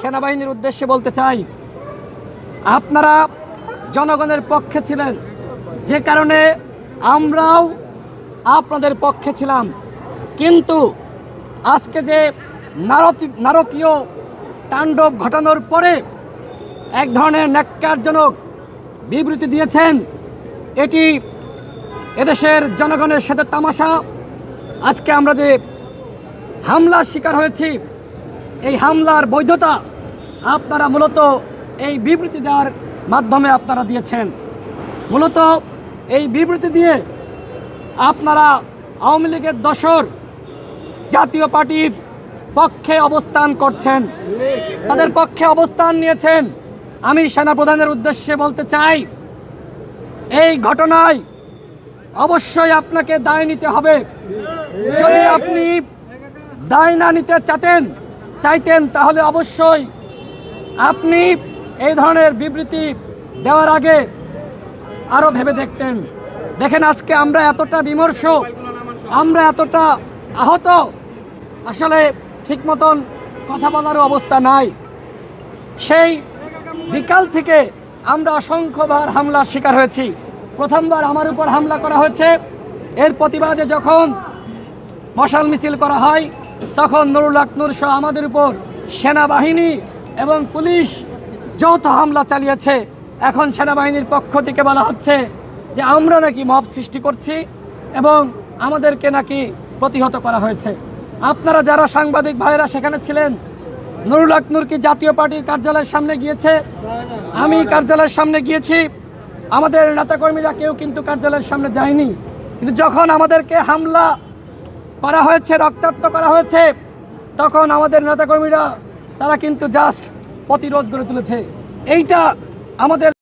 সেনাবাহিনীর উদ্দেশ্যে বলতে চাই, আপনারা জনগণের পক্ষে ছিলেন। যে কারণে আমরাও আপনাদের পক্ষে ছিলাম। কিন্তু আজকে যে নারকীয় তাণ্ডব ঘটানোর পরে এক ধরনের ন্যাক্কারজনক বিবৃতি দিয়েছেন। এটি এদেশের জনগণের সাথে তামাশা। আজকে আমরা যে হামলার শিকার হয়েছি এই হামলার বৈধতা আপনারা মূলত এই বিবৃতি দেওয়ার মাধ্যমে আপনারা দিয়েছেন। মূলত এই বিবৃতি দিয়ে আপনারা আওয়ামী লীগের দশর জাতীয় পার্টির পক্ষে অবস্থান করছেন। তাদের পক্ষে অবস্থান নিয়েছেন। আমি সেনাপ্রধানের উদ্দেশ্যে বলতে চাই, এই ঘটনায় অবশ্যই আপনাকে দায় নিতে হবে। যদি আপনি দায় না নিতে চাতেন চাইতেন, তাহলে অবশ্যই আপনি এই ধরনের বিবৃতি দেওয়ার আগে আরও ভেবে দেখতেন। দেখেন, আজকে আমরা এতটা বিমর্ষ, আমরা এতটা আহত, আসলে ঠিক মতন কথা বলারও অবস্থা নাই। সেই বিকাল থেকে আমরা অসংখ্যবার হামলার শিকার হয়েছি। প্রথমবার আমার উপর হামলা করা হয়েছে। এর প্রতিবাদে যখন মশাল মিছিল করা হয় তখন নুরুল আকনুর সহ আমাদের উপর সেনাবাহিনী এবং পুলিশ যৌথ হামলা চালিয়েছে। এখন সেনাবাহিনীর পক্ষ থেকে বলা হচ্ছে যে আমরা নাকি মব সৃষ্টি করছি এবং আমাদেরকে নাকি প্রতিহত করা হয়েছে। আপনারা যারা সাংবাদিক ভাইরা সেখানে ছিলেন, নুরুল আকনুর কি জাতীয় পার্টির কার্যালয়ের সামনে গিয়েছে? আমি কার্যালয়ের সামনে গিয়েছি। আমাদের নেতাকর্মীরা কেউ কিন্তু কার্যালয়ের সামনে যায়নি। কিন্তু যখন আমাদেরকে হামলা করা হয়েছে, রক্তাক্ত করা হয়েছে, তখন আমাদের নেতাকর্মীরা, তারা কিন্তু জাস্ট প্রতিরোধ গড়ে তুলেছে। এইটা আমাদের